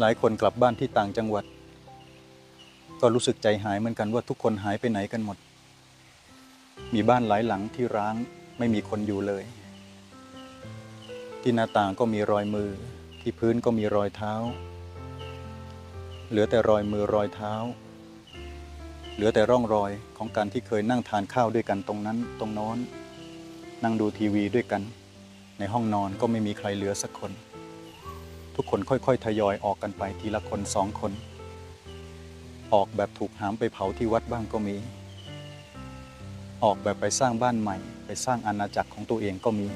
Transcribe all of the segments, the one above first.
หลายคนกลับบ้านที่ต่างจังหวัด ก็รู้สึกใจหายเหมือนกันว่าทุกคนหายไปไหนกันหมด มีบ้านหลายหลังที่ร้างไม่มีคนอยู่เลย ที่หน้าต่างก็มีรอยมือ ที่พื้นก็มีรอยเท้า เหลือแต่รอยมือรอยเท้า เหลือแต่ร่องรอยของการที่เคยนั่งทานข้าวด้วยกันตรงนั้นตรงโน้น นั่งดูทีวีด้วยกัน ในห้องนอนก็ไม่มีใครเหลือสักคน ทุกคนค่อยๆ ทยอยออกกันไปทีละคนสองคน ออกแบบถูกหามไปเผาที่วัดบ้างก็มี ออกแบบไปสร้างบ้านใหม่ ไปสร้างอาณาจักรของตัวเองก็มี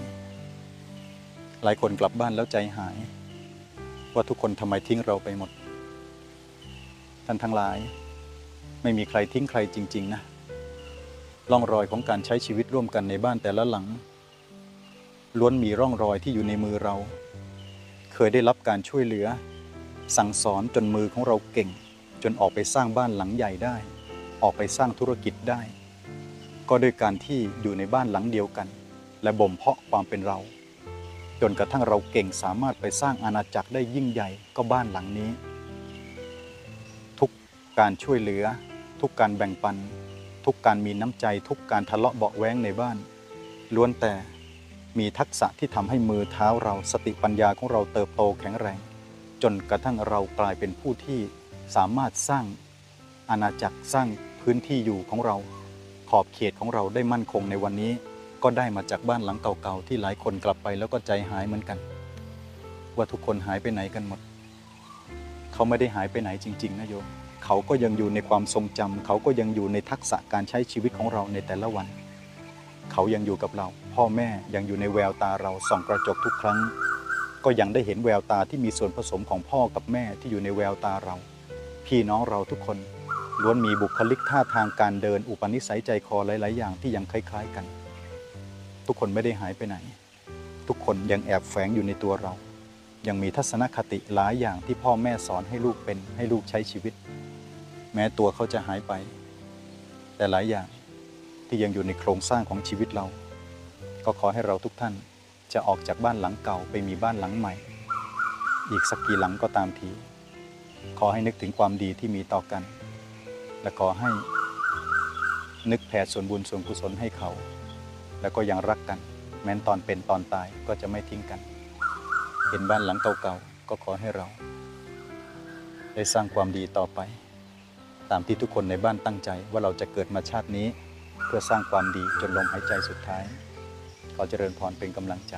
หลายคนกลับบ้านแล้วใจหาย ว่าทุกคนทำไมทิ้งเราไปหมด ท่านทั้งหลาย ไม่มีใครทิ้งใครจริง ๆ นะร่องรอยของการใช้ชีวิตร่วมกันในบ้านแต่ละหลัง ล้วนมีร่องรอยที่อยู่ในมือเรา เคยได้รับการช่วยเหลือ สั่งสอนจนมือของเราเก่ง จนออกไปสร้างบ้านหลังใหญ่ได้ ออกไปสร้างธุรกิจได้ ก็ด้วยการที่อยู่ในบ้านหลังเดียวกัน และบ่มเพาะความเป็นเรา จนกระทั่งเราเก่งสามารถไปสร้างอาณาจักรได้ยิ่งใหญ่ก็บ้านหลังนี้ ทุกการช่วยเหลือ ทุกการแบ่งปัน ทุกการมีน้ำใจ ทุกการทะเลาะเบาแว้งในบ้าน ล้วนแต่ มีทักษะที่ทำให้มือเท้าเราสติปัญญาของเราเติบโตแข็งแรง จนกระทั่งเรากลายเป็นผู้ที่สามารถสร้างอาณาจักรสร้างพื้นที่อยู่ของเรา ขอบเขตของเราได้มั่นคงในวันนี้ ก็ได้มาจากบ้านหลังเก่าๆที่หลายคนกลับไปแล้วก็ใจหายเหมือนกัน ว่าทุกคนหายไปไหนกันหมด เขาไม่ได้หายไปไหนจริง ๆ นะโยมเขาก็ยังอยู่ในความทรงจำเขาก็ยังอยู่ในทักษะการใช้ชีวิตของเราในแต่ละวัน เขายังอยู่กับเรา พ่อแม่ยังอยู่ในแววตาเราส่องกระจกทุกครั้ง ก็ยังได้เห็นแววตาที่มีส่วนผสมของพ่อกับแม่ที่อยู่ในแววตาเรา พี่น้องเราทุกคนล้วนมีบุคลิกท่าทางการเดิน อุปนิสัยใจคอหลาย ๆ อย่างที่ยังคล้าย ๆ กัน ทุกคนไม่ได้หายไปไหน ทุกคนยังแอบแฝงอยู่ในตัวเรา ยังมีทัศนคติหลายอย่างที่พ่อแม่สอนให้ลูกเป็นให้ลูกใช้ชีวิต แม้ตัวเขาจะหายไป แต่หลายอย่าง ที่ยังอยู่ในโครงสร้างของชีวิตเรา ก็ขอให้เราทุกท่านจะออกจากบ้านหลังเก่าไปมีบ้านหลังใหม่ อีกสักกี่หลังก็ตามที ขอให้นึกถึงความดีที่มีต่อกัน และขอให้ นึกแผ่ส่วนบุญส่วนกุศลให้เขา แล้วก็ยังรักกัน แม้นตอนเป็นตอนตายก็จะไม่ทิ้งกัน เห็นบ้านหลังเก่าๆก็ขอให้เรา ได้สร้างความดีต่อไป ตามที่ทุกคนในบ้านตั้งใจว่าเราจะเกิดมาชาตินี้ พื่อสร้างความดีจนลมหายใจสุดท้าย ขอเจริญพรเป็นกำลังใจ